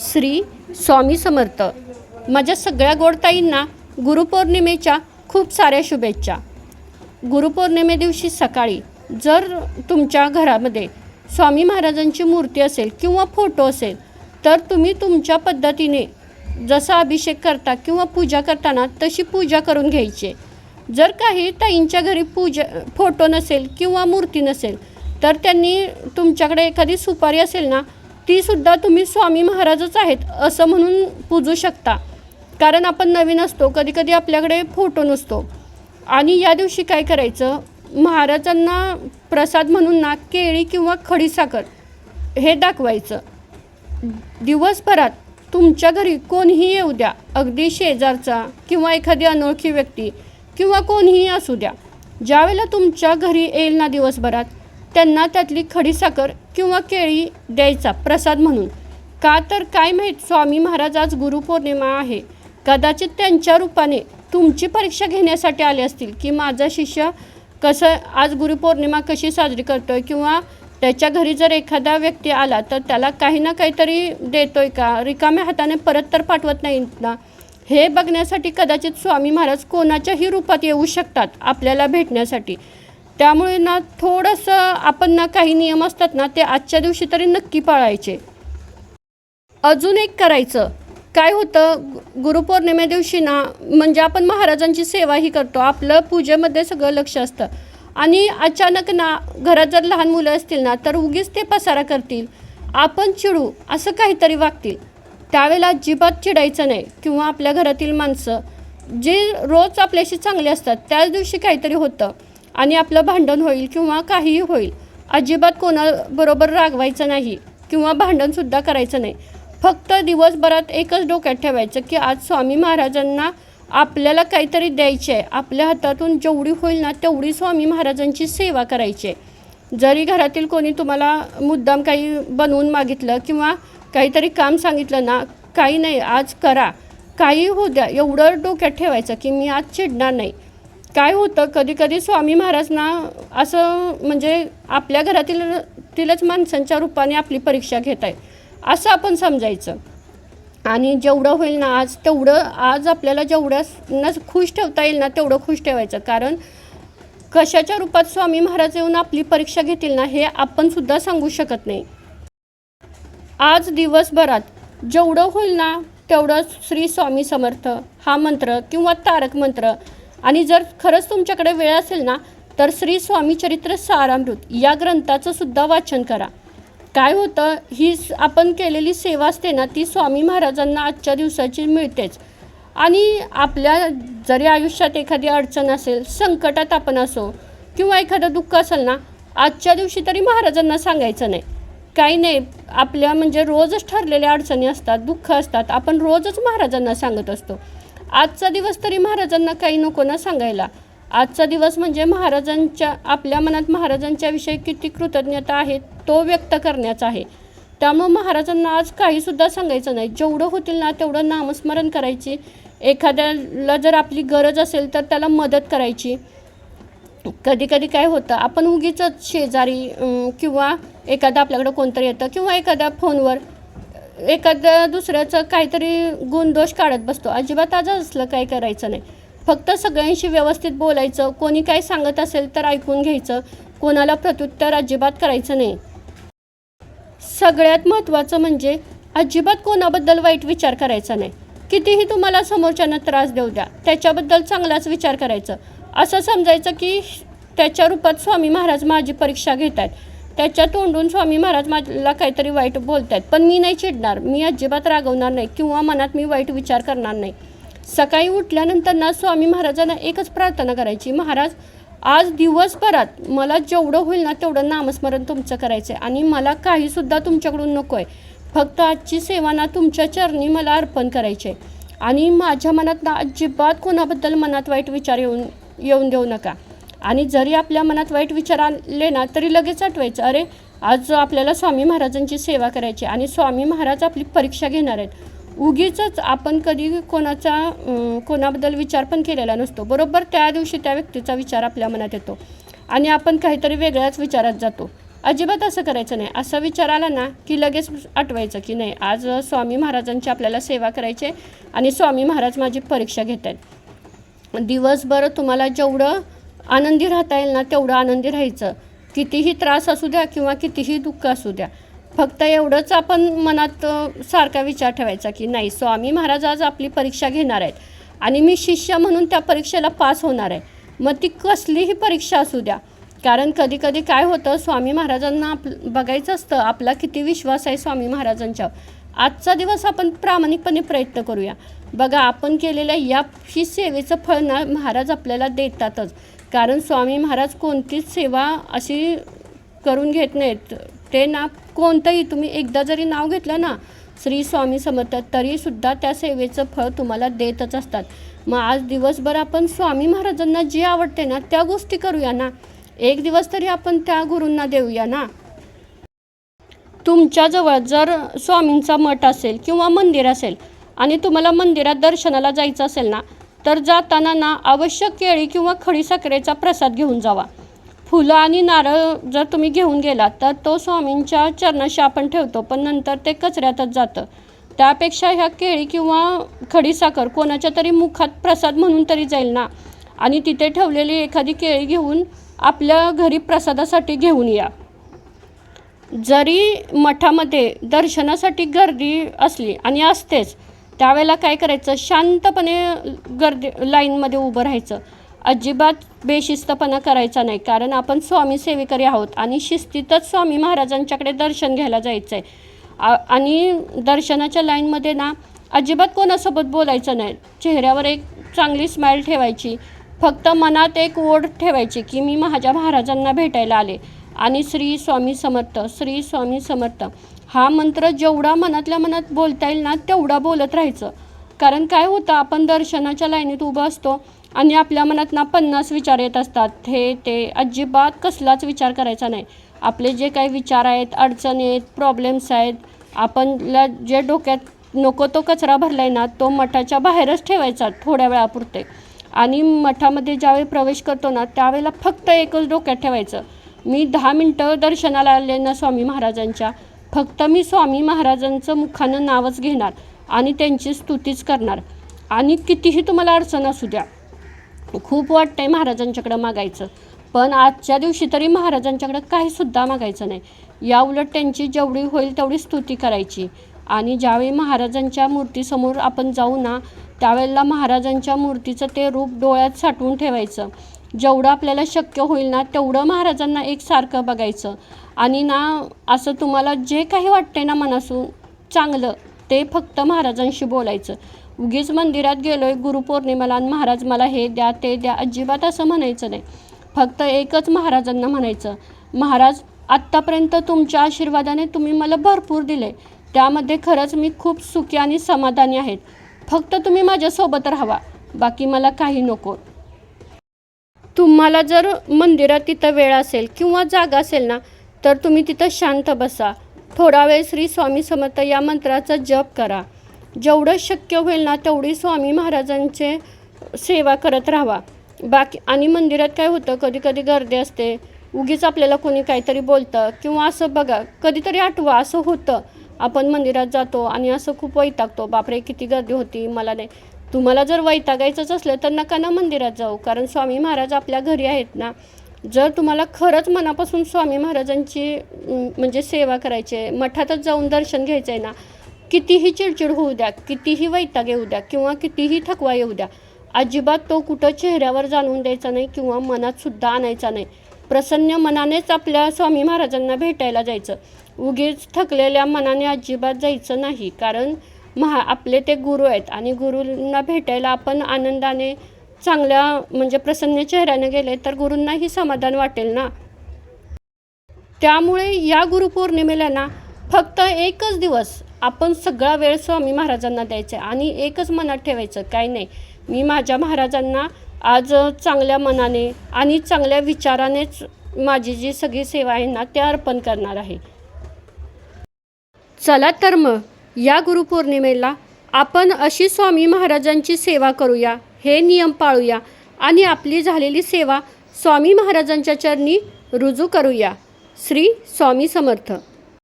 श्री स्वामी समर्थ. माझ्या सगळ्या गोडताईंना गुरुपौर्णिमेच्या खूप साऱ्या शुभेच्छा. गुरुपौर्णिमे दिवशी सकाळी जर तुमच्या घरामध्ये स्वामी महाराजांची मूर्ती असेल किंवा फोटो असेल तर तुम्ही तुमच्या पद्धतीने जसा अभिषेक करता किंवा पूजा करताना तशी पूजा करून घ्यायची. जर काही ताईंच्या घरी पूजा फोटो नसेल किंवा मूर्ती नसेल तर त्यांनी तुमच्याकडे एखादी सुपारी असेल ना ती सुद्धा तुम्ही स्वामी महाराजच आहेत असं म्हणून पूजू शकता. कारण आपण नवीन असतो कधी कधी आपल्याकडे फोटो नसतो. आणि या दिवशी काय करायचं महाराजांना प्रसाद म्हणून ना केळी किंवा खडीसाखर हे दाखवायचं. दिवसभरात तुमच्या घरी कोणीही येऊ द्या अगदी शेजारचा किंवा एखादी अनोळखी व्यक्ती किंवा कोणीही असू द्या. ज्यावेळेला तुमच्या घरी येईल ना दिवसभरात त्यांना त्यातली खडीसाखर किंवा केळी द्यायचा प्रसाद म्हणून. का तर काय माहीत स्वामी महाराज आज गुरुपौर्णिमा आहे. कदाचित त्यांच्या रूपाने तुमची परीक्षा घेण्यासाठी आले असतील की माझा शिष्य कसं आज गुरुपौर्णिमा कशी साजरी करतो आहे किंवा त्याच्या घरी जर एखादा व्यक्ती आला तर त्याला काही ना काहीतरी देतोय का? रिकाम्या हाताने परत तर पाठवत नाही ना? हे बघण्यासाठी कदाचित स्वामी महाराज कोणाच्याही रूपात येऊ शकतात आपल्याला भेटण्यासाठी. त्यामुळे ना थोडंसं आपण ना काही नियम असतात ना ते आजच्या दिवशी तरी नक्की पाळायचे. अजून एक करायचं. काय होतं गु- गुरुपौर्णिमे दिवशी ना म्हणजे आपण महाराजांची सेवाही करतो. आपलं पूजेमध्ये सगळं लक्ष असतं. आणि अचानक ना घरात जर लहान मुलं असतील ना तर उगीच ते पसारा करतील. आपण चिडू असं काहीतरी वागतील. त्यावेळेला अजिबात चिडायचं नाही. किंवा आपल्या घरातील माणसं जे रोज आपल्याशी चांगले असतात त्याच दिवशी काहीतरी होतं. आणि आपलं भांडण होईल किंवा काहीही होईल अजिबात कोणाबरोबर रागवायचं नाही किंवा भांडणसुद्धा करायचं नाही. फक्त दिवसभरात एकच डोक्यात ठेवायचं की आज स्वामी महाराजांना आपल्याला काहीतरी द्यायचे आहे आपल्या हातातून जेवढी होईल ना तेवढी स्वामी महाराजांची सेवा करायची आहे जरी घरातील कोणी तुम्हाला मुद्दाम काही बनवून मागितलं किंवा काहीतरी काम सांगितलं ना काही नाही आज करा. काही होऊ द्या एवढं डोक्यात ठेवायचं की मी आज चिडणार नाही. काय होतं कधी कधी स्वामी महाराज ना असं म्हणजे आपल्या घरातील तिलच माणसांच्या रूपाने आपली परीक्षा घेत आहे असं आपण समजायचं. आणि जेवढं होईल ना आज तेवढं आज आपल्याला जेवढं खुश ठेवता येईल ना तेवढं खुश ठेवायचं. कारण कशाच्या रूपात स्वामी महाराज येऊन आपली परीक्षा घेतील ना हे आपण सुद्धा सांगू शकत नाही. आज दिवसभरात जेवढं होईल ना तेवढं श्री स्वामी समर्थ हा मंत्र किंवा तारक मंत्र आणि जर खरंच तुमच्याकडे वेळ असेल ना तर श्री स्वामी चरित्र सारामृत या ग्रंथाचं सुद्धा वाचन करा. काय होतं ही आपण केलेली सेवा असते ना ती स्वामी महाराजांना आजच्या दिवसाची मिळतेच. आणि आपल्या जरी आयुष्यात एखादी अडचण असेल संकटात आपण असो किंवा एखादं दुःख असेल ना आजच्या दिवशी तरी महाराजांना सांगायचं नाही. काही नाही आपल्या म्हणजे रोजच ठरलेल्या अडचणी असतात दुःख असतात आपण रोजच महाराजांना सांगत असतो. आजचा दिवस तरी महाराजांना काही नको ना सांगायला. आजचा दिवस म्हणजे महाराजांच्या आपल्या मनात महाराजांच्या विषयी किती कृतज्ञता आहे तो व्यक्त करण्याचा आहे. त्यामुळं महाराजांना आज काहीसुद्धा सांगायचं नाही. जेवढं होतील ना तेवढं नामस्मरण करायची. एखाद्याला जर आपली गरज असेल तर त्याला मदत करायची. कधी कधी काय होतं आपण उगीच शेजारी किंवा एखादं आपल्याकडं कोणतरी येतं किंवा एखाद्या फोनवर एखाद्या दुसऱ्याचं काहीतरी गुणदोष काढत बसतो. अजिबात आज असलं काही करायचं नाही. फक्त सगळ्यांशी व्यवस्थित बोलायचं कोणी काय सांगत असेल तर ऐकून घ्यायचं कोणाला प्रत्युत्तर अजिबात करायचं नाही. सगळ्यात महत्त्वाचं म्हणजे अजिबात कोणाबद्दल वाईट विचार करायचा नाही. कितीही तुम्हाला समोरच्यानं त्रास देऊ द्या त्याच्याबद्दल चांगलाच विचार करायचं. असं समजायचं की त्याच्या रूपात स्वामी महाराज माझी परीक्षा घेत आहेत त्याच्या तोंडून स्वामी महाराज मला काहीतरी वाईट बोलत आहेत पण मी नाही चिडणार. मी अजिबात रागवणार नाही किंवा मनात मी वाईट विचार करणार नाही. सकाळी उठल्यानंतर ना स्वामी महाराजांना एकच प्रार्थना करायची महाराज आज दिवसभरात मला जेवढं होईल ना तेवढं नामस्मरण तुमचं करायचं आहे आणि मला काहीसुद्धा तुमच्याकडून नको आहे फक्त आजची सेवा ना तुमच्या चरणी मला अर्पण करायची आहे आणि माझ्या मनात ना अजिबात कोणाबद्दल मनात वाईट विचार येऊन येऊन देऊ नका. आणि जरी आपल्या मनात वाईट विचार आले ना तरी लगेच आठवायचं अरे आज आपल्याला स्वामी महाराजांची सेवा करायची आणि स्वामी महाराज आपली परीक्षा घेणार आहेत. उगीच आपण कधी कोणाचा कोणाबद्दल विचार पण केलेला नसतो. बरोबर त्या दिवशी त्या व्यक्तीचा विचार आपल्या मनात येतो आणि आपण काहीतरी वेगळ्याच विचारात जातो. अजिबात असं करायचं नाही. असा विचार आला ना की लगेच आठवायचं की नाही आज स्वामी महाराजांची आपल्याला सेवा करायची आहे आणि स्वामी महाराज माझी परीक्षा घेत आहेत. दिवसभर तुम्हाला जेवढं आनंदी राहता येईल ना तेवढं आनंदी राहायचं. कितीही त्रास असू द्या किंवा कितीही दुःख असू द्या फक्त एवढंच आपण मनात सारखा विचार ठेवायचा की नाही स्वामी महाराज आज आपली परीक्षा घेणार आहेत आणि मी शिष्य म्हणून त्या परीक्षेला पास होणार आहे. मग ती कसलीही परीक्षा असू द्या कारण कधी कधी काय होतं स्वामी महाराजांना आप बघायचं असतं आपला किती विश्वास आहे स्वामी महाराजांच्यावर. आजचा दिवस आपण प्रामाणिकपणे प्रयत्न करूया. बघा आपण केलेल्या या ही सेवेचं फळ ना महाराज आपल्याला देतातच. कारण स्वामी महाराज कोणतीच सेवा अशी करून घेत नाहीत. ते ना कोणतंही तुम्ही एकदा जरी नाव घेतलं ना श्री स्वामी समर्थ तरीसुद्धा त्या सेवेचं फळ तुम्हाला देतच असतात. मग आज दिवसभर आपण स्वामी महाराजांना जे आवडते ना त्या गोष्टी करूया ना. एक दिवस तरी आपण त्या गुरूंना देऊया ना. तुमच्याजवळ जर स्वामींचा मठ असेल किंवा मंदिर असेल आणि तुम्हाला मंदिरात दर्शनाला जायचं असेल ना तर जाताना ना आवश्यक केळी किंवा खडीसाखरेचा प्रसाद घेऊन जावा. फुलं आणि नारळ जर तुम्ही घेऊन गेलात तर तो स्वामींच्या चरणाशी आपण ठेवतो पण नंतर ते कचऱ्यातच जातं. त्यापेक्षा ह्या केळी किंवा खडीसाखर कोणाच्या तरी मुखात प्रसाद म्हणून तरी जाईल ना. आणि तिथे ठेवलेली एखादी केळी घेऊन आपल्या घरी प्रसादासाठी घेऊन या. जरी मठामध्ये दर्शनासाठी गर्दी असली आणि असतेच त्यावेळेला काय करायचं? शांतपणे गर्दी लाईनमध्ये उभं राहायचं. अजिबात बेशिस्तपणा करायचा नाही. कारण आपण स्वामी सेवेकरी आहोत आणि शिस्तीतच स्वामी महाराजांच्याकडे दर्शन घ्यायला जायचं आहे आ- आणि दर्शनाच्या लाईनमध्ये ना अजिबात कोणासोबत बोलायचं नाही. चेहऱ्यावर एक चांगली स्माईल ठेवायची. फक्त मनात एक ओढ ठेवायची की मी माझ्या महाराजांना भेटायला आले. आणि श्री स्वामी समर्थ श्री स्वामी समर्थ. हा मंत्र जेवढा मनातल्या मनात बोलता येईल ना तेवढा बोलत राहायचं. कारण काय होतं आपण दर्शनाच्या लाईनीत उभं असतो आणि आपल्या मनात ना पन्नास विचार येत असतात. हे ते अजिबात कसलाच विचार करायचा नाही. आपले जे काही विचार आहेत अडचणी आहेत प्रॉब्लेम्स आहेत आपणला जे डोक्यात नको तो कचरा भरला आहे ना तो मठाच्या बाहेरच ठेवायचा थोड्या वेळापुरते. आणि मठामध्ये ज्यावेळी प्रवेश करतो ना त्यावेळेला फक्त एकच डोक्यात ठेवायचं. मी दहा मिनटं दर्शनाला आले ना स्वामी महाराजांच्या. फक्त मी स्वामी महाराजांचं मुखानं नावच घेणार आणि त्यांची स्तुतीच करणार. आणि कितीही तुम्हाला अडचण असू द्या खूप वाटतंय महाराजांच्याकडं मागायचं. पण आजच्या दिवशी तरी महाराजांच्याकडं काहीसुद्धा मागायचं नाही. या उलट त्यांची जेवढी होईल तेवढी स्तुती करायची. आणि ज्यावेळी महाराजांच्या मूर्तीसमोर आपण जाऊ ना त्यावेळेला महाराजांच्या मूर्तीचं ते रूप डोळ्यात साठवून ठेवायचं. जेवढं आपल्याला शक्य होईल ना तेवढं महाराजांना एकसारखं बघायचं. आणि ना असं तुम्हाला जे काही वाटते ना मनासून चांगलं ते फक्त महाराजांशी बोलायचं. उगीच मंदिरात गेलो आहे गुरुपौर्णिमेला आणि महाराज मला हे द्या ते द्या अजिबात असं म्हणायचं नाही. फक्त एकच महाराजांना म्हणायचं. महाराज आत्तापर्यंत तुमच्या आशीर्वादाने तुम्ही मला भरपूर दिले त्यामध्ये खरंच मी खूप सुखी आणि समाधानी आहेत. फक्त तुम्ही माझ्यासोबत राहावा. बाकी मला काही नको. तुम्हाला जर मंदिरात तिथं वेळ असेल किंवा जागा असेल ना तर तुम्ही तिथं शांत बसा. थोडा वेळ श्री स्वामी समर्थ या मंत्राचा जप करा. जेवढं शक्य होईल ना तेवढी स्वामी महाराजांचे सेवा करत राहावा बाकी आणि मंदिरात काय होतं कधी कधी गर्दी असते. उगीच आपल्याला कोणी काहीतरी बोलतं किंवा असं बघा कधीतरी आठवा असं होतं. आपण मंदिरात जातो आणि असं खूप वैतागतो. बापरे किती गर्दी होती मला नाही. तुम्हाला जर वैतागायचंच असलं तर नका ना मंदिरात जाऊ कारण स्वामी महाराज आपल्या घरी आहेत ना. जर तुम्हाला खरंच मनापासून स्वामी महाराजांची म्हणजे सेवा करायची आहे मठातच जाऊन दर्शन घ्यायचं आहे ना कितीही चिडचिड होऊ द्या कितीही वैताग येऊ द्या किंवा कितीही थकवा येऊ द्या अजिबात तो कुठं चेहऱ्यावर जाणवून द्यायचा नाही किंवा मनातसुद्धा आणायचा नाही. प्रसन्न मनानेच आपल्या स्वामी महाराजांना भेटायला जायचं. उगीच थकलेल्या मनाने अजिबात जायचं नाही कारण महा आपले ते गुरु आहेत आणि गुरूंना भेटायला आपण आनंदाने चांगल्या म्हणजे प्रसन्न चेहऱ्याने गेले तर गुरूंनाही समाधान वाटेल ना? त्यामुळे या गुरुपौर्णिमेला ना फक्त एकच दिवस आपण सगळा वेळ स्वामी महाराजांना द्यायचा आहे आणि एकच मनात ठेवायचं काय नाही. मी माझ्या महाराजांना आज चांगल्या मनाने आणि चांगल्या विचारानेच माझी जी सगळी सेवा आहे ना ते अर्पण करणार आहे. चला तर मग. या गुरुपौर्णिमेला आपण अशी स्वामी महाराजांची सेवा करूया हे नियम पाळूया आणि आपली झालेली सेवा स्वामी महाराजांच्या चरणी रुजू करूया. श्री स्वामी समर्थ.